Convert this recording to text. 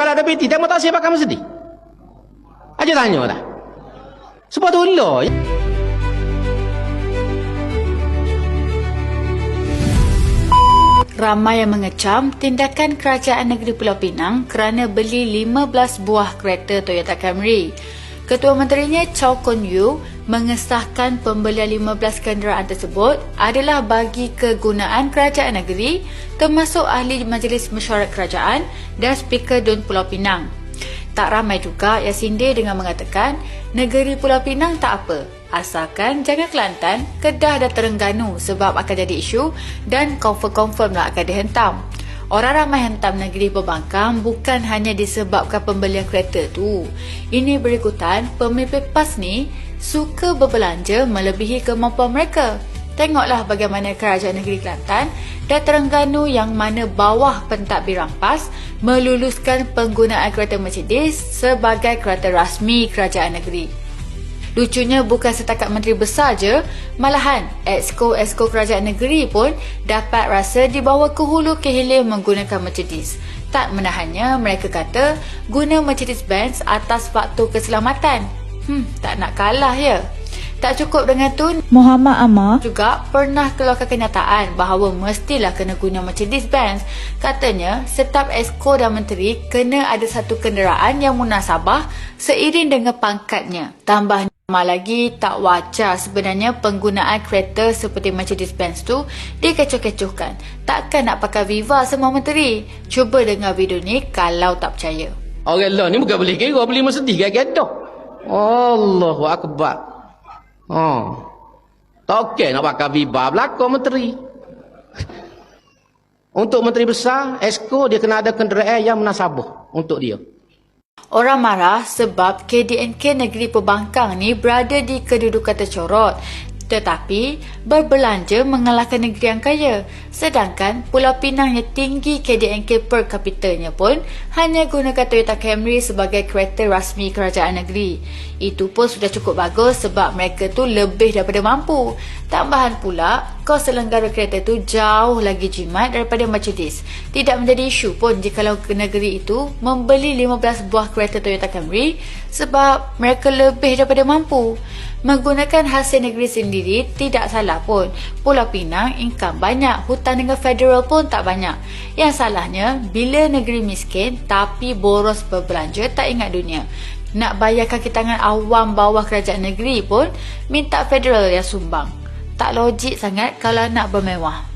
kalau ada piti, tengok tak siapa kamu sedih. Aja tanya dah. Sebab tu. Ramai yang mengecam tindakan kerajaan negeri Pulau Pinang kerana beli 15 buah kereta Toyota Camry. Ketua Menterinya Chow Kon Yu mengesahkan pembelian 15 kenderaan tersebut adalah bagi kegunaan kerajaan negeri termasuk ahli majlis mesyuarat kerajaan dan speaker Dun Pulau Pinang. Tak ramai juga yang sindir dengan mengatakan negeri Pulau Pinang tak apa. Asalkan jangan Kelantan, Kedah dan Terengganu sebab akan jadi isu dan confirm-confirm lah akan dihentam. Orang ramai hentam negeri pembangkang bukan hanya disebabkan pembelian kereta tu. Ini berikutan pemimpin PAS ni suka berbelanja melebihi kemampuan mereka. Tengoklah bagaimana kerajaan negeri Kelantan dan Terengganu yang mana bawah pentadbiran PAS meluluskan penggunaan kereta Mercedes sebagai kereta rasmi kerajaan negeri. Lucunya bukan setakat menteri besar je, malahan exco-exco kerajaan negeri pun dapat rasa dibawa ke hulu ke hilir menggunakan Mercedes. Tak menahannya, mereka kata guna Mercedes-Benz atas faktor keselamatan. Hmm, tak nak kalah ya. Tak cukup dengan tu, Muhammad Amar juga pernah keluarkan kenyataan bahawa mestilah kena guna Mercedes-Benz. Katanya, setiap esko dan menteri kena ada satu kenderaan yang munasabah seiring dengan pangkatnya. Tambah Lama lagi tak wajar sebenarnya penggunaan kereta seperti Mercedes-Benz tu dikecoh-kecohkan. Takkan nak pakai Viva semua menteri? Cuba dengar video ni kalau tak percaya. Orang lah ni bukan boleh kira, beli sedih gaya-gaya Allahu Akbar. Oh. Tak okey nak pakai Viva belakang menteri. Untuk menteri besar, esko dia kena ada kenderaan yang menasabah untuk dia. Orang marah sebab KDNK Negeri Pembangkang ni berada di kedudukan tercorot tetapi berbelanja mengalahkan negeri yang kaya. Sedangkan Pulau Pinang yang tinggi KDNK per kapitanya pun hanya gunakan Toyota Camry sebagai kereta rasmi kerajaan negeri. Itu pun sudah cukup bagus sebab mereka tu lebih daripada mampu. Tambahan pula, kos selenggara kereta tu jauh lagi jimat daripada Mercedes. Tidak menjadi isu pun jika negeri itu membeli 15 buah kereta Toyota Camry sebab mereka lebih daripada mampu. Menggunakan hasil negeri sendiri tidak salah pun. Pulau Pinang income banyak, hutan dengan federal pun tak banyak. Yang salahnya, bila negeri miskin tapi boros berbelanja tak ingat dunia. Nak bayar kaki tangan awam bawah kerajaan negeri pun minta federal yang sumbang. Tak logik sangat kalau nak bermewah.